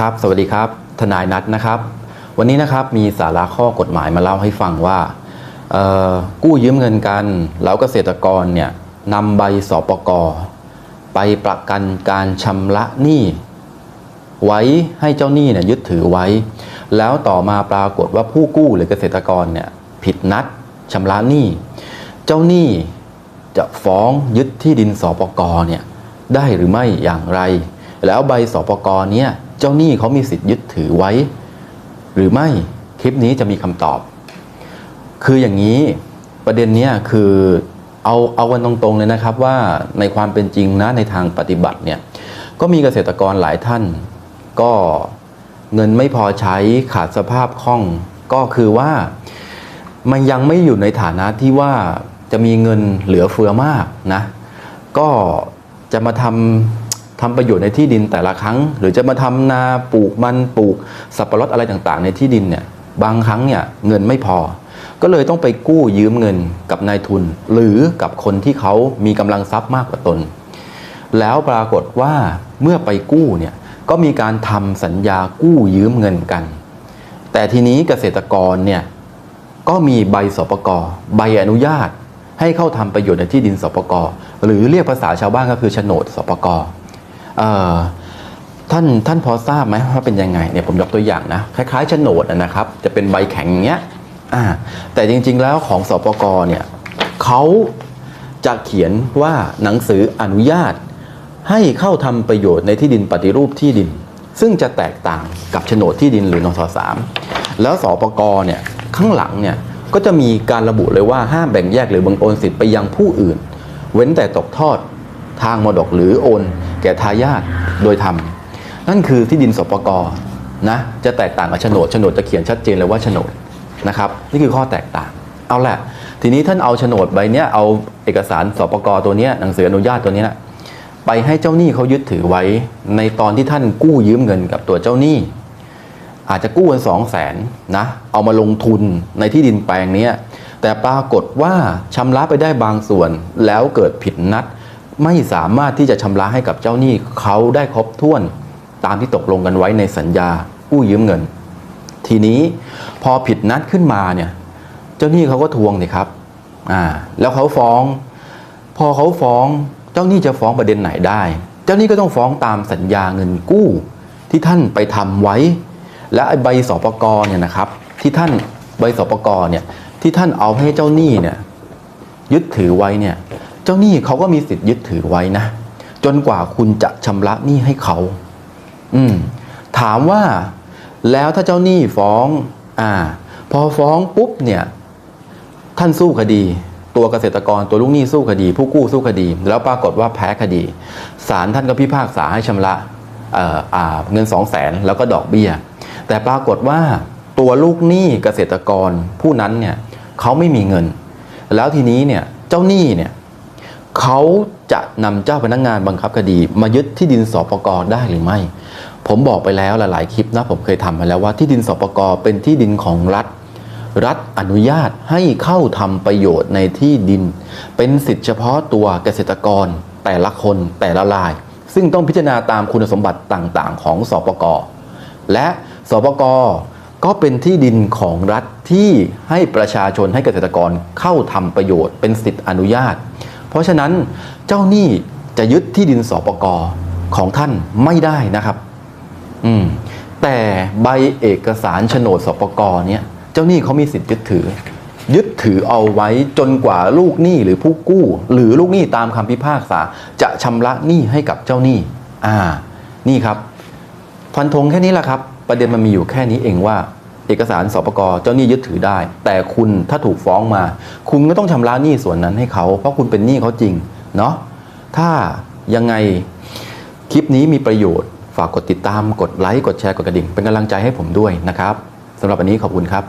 ครับ สวัสดีครับ ทนายนัทนะครับ วันนี้นะครับมีสาระข้อกฎหมายมาเล่าให้ฟังว่า กู้ยืมเงินกัน แล้วเกษตรกรเนี่ยนำใบสปกไปประกันการชำระหนี้ไว้ให้เจ้าหนี้เนี่ยยึดถือไว้ แล้วต่อมาปรากฏว่าผู้กู้หรือเกษตรกรเนี่ยผิดนัดชำระหนี้เจ้าหนี้จะฟ้องยึดที่ดินสปกเนี่ยได้หรือไม่อย่างไร แล้วใบสปกเนี่ย เจ้าหนี้เขามีสิทธิ์ยึดถือไว้ หรือไม่คลิปนี้จะมีคำตอบ คืออย่างนี้ประเด็นเนี้ยคือเอาเอากันตรงๆเลยนะครับว่าในความเป็นจริงนะในทางปฏิบัติเนี่ยก็มีเกษตรกรหลายท่าน ก็เงินไม่พอใช้ขาดสภาพคล่อง ก็คือว่ามันยังไม่อยู่ในฐานะที่ว่าจะมีเงินเหลือเฟือมากนะ ก็จะมาทำ ทำประโยชน์ในที่ดินแต่ละครั้ง หรือจะมาทำนาปลูกมันปลูกสับปะรดอะไรต่างๆ ในที่ดินเนี่ยบางครั้งเนี่ยเงินไม่พอ ก็เลยต้องไปกู้ยืมเงินกับนายทุน หรือกับคนที่เขามีกำลังทรัพย์มากกว่าตน แล้วปรากฏว่าเมื่อไปกู้เนี่ยก็มีการทำสัญญากู้ยืมเงินกัน แต่ทีนี้เกษตรกรเนี่ยก็มีใบสปกใบอนุญาต ให้เข้าทำประโยชน์ในที่ดินสปกหรือเรียกภาษาชาวบ้านก็คือโฉนดสปกเอ่อ ท่านท่านพอทราบไหมว่าเป็นยังไงเนี่ยผมยกตัวอย่างนะคล้ายๆโฉนดนะครับ จะเป็นใบแข็งอย่างเงี้ยแต่จริงๆแล้วของสปกเนี่ยเขาจะเขียนว่าหนังสืออนุญาต ให้เข้าทำประโยชน์ในที่ดินปฏิรูปที่ดิน ซึ่งจะแตกต่างกับโฉนดที่ดินหรือนสสามแล้วสปกเนี่ยข้างหลังเนี่ยก็จะมีการระบุเลยว่าห้ามแบ่งแยกหรือบังโอนสิทธิ์ไปยังผู้อื่น เว้นแต่ตกทอดทางมรดกหรือโอน แก่ทายาทโดยธรรม นั่นคือที่ดินสปกรนะจะแตกต่างกับโฉนดโฉนดจะเขียนชัดเจนเลยว่าโฉนดนะครับนี่คือข้อแตกต่าง เอาแหละ ทีนี้ท่านเอาโฉนดใบเนี้ยเอาเอกสารสปกรตัวเนี้ยหนังสืออนุญาตตัวเนี้ยไปให้เจ้าหนี้เขายึดถือไว้ในตอนที่ท่านกู้ยืมเงินกับตัวเจ้าหนี้ อาจจะกู้กันสองแสนนะเอามาลงทุนในที่ดินแปลงเนี้ยแต่ปรากฏว่าชำระไปได้บางส่วนแล้วเกิดผิดนัด ไม่สามารถที่จะชำระให้กับเจ้าหนี้เขาได้ครบถ้วนตามที่ตกลงกันไว้ในสัญญากู้ยืมเงิน ทีนี้พอผิดนัดขึ้นมาเนี่ย เจ้าหนี้เขาก็ทวงสิครับอ่าแล้วเขาฟ้อง พอเขาฟ้องเจ้าหนี้จะฟ้องประเด็นไหนได้ เจ้าหนี้ก็ต้องฟ้องตามสัญญาเงินกู้ที่ท่านไปทำไว้ และไอใบสปกเนี่ยนะครับ ที่ท่านใบสปกเนี่ยที่ท่านเอาให้เจ้าหนี้เนี่ยยึดถือไว้เนี่ย เจ้าหนี้เขาก็มีสิทธิ์ยึดถือไว้นะ จนกว่าคุณจะชำระหนี้ให้เขา อืม ถามว่า แล้วถ้าเจ้าหนี้ฟ้อง อ่า พอฟ้องปุ๊บเนี่ย ท่านสู้คดี ตัวเกษตรกรตัวลูกหนี้สู้คดี ผู้กู้สู้คดี แล้วปรากฏว่าแพ้คดีศาลท่านก็พิพากษาให้ชำระเอ่ออ่าเงิน2 0 0แสนแล้วก็ดอกเบี้ย แต่ปรากฏว่าตัวลูกหนี้เกษตรกรผู้นั้นเนี่ยเขาไม่มีเงิน แล้วทีนี้เนี่ยเจ้าหนี้เนี่ย เขาจะนำเจ้าพนักงานบังคับคดีมายึดที่ดินสปกได้หรือไม่ ผมบอกไปแล้วหลายๆคลิปนะผมเคยทำมาแล้วว่าที่ดินสปกเป็นที่ดินของรัฐ รัฐอนุญาตให้เข้าทำประโยชน์ในที่ดิน เป็นสิทธิเฉพาะตัวเกษตรกร แต่ละคนแต่ละราย ซึ่งต้องพิจารณาตามคุณสมบัติต่างๆ ของสปกและสปกก็เป็นที่ดินของรัฐที่ให้ประชาชนให้เกษตรกรเข้าทำประโยชน์ เป็นสิทธิอนุญาต เพราะฉะนั้นเจ้าหนี้จะยึดที่ดินสปกของท่านไม่ได้นะครับ อืมแต่ใบเอกสารโฉนดสปกรเนี่ยเจ้าหนี้เขามีสิทธิ์ยึดถือ ยึดถือเอาไว้จนกว่าลูกหนี้หรือผู้กู้ หรือลูกหนี้ตามคำพิพากษา จะชำระหนี้ให้กับเจ้าหนี้ อ่า นี่ครับฟันธงแค่นี้แหละครับ ประเด็นมันมีอยู่แค่นี้เองว่า เอกสารสปกเจ้าหนี้ยึดถือได้ แต่คุณถ้าถูกฟ้องมา คุณก็ต้องชำระหนี้ส่วนนั้นให้เขาเพราะคุณเป็นหนี้เขาจริงเนาะถ้ายังไงคลิปนี้มีประโยชน์ ฝากกดติดตามกดไลค์กดแชร์กดกระดิ่ง เป็นกำลังใจให้ผมด้วยนะครับสำหรับวันนี้ขอบคุณครับ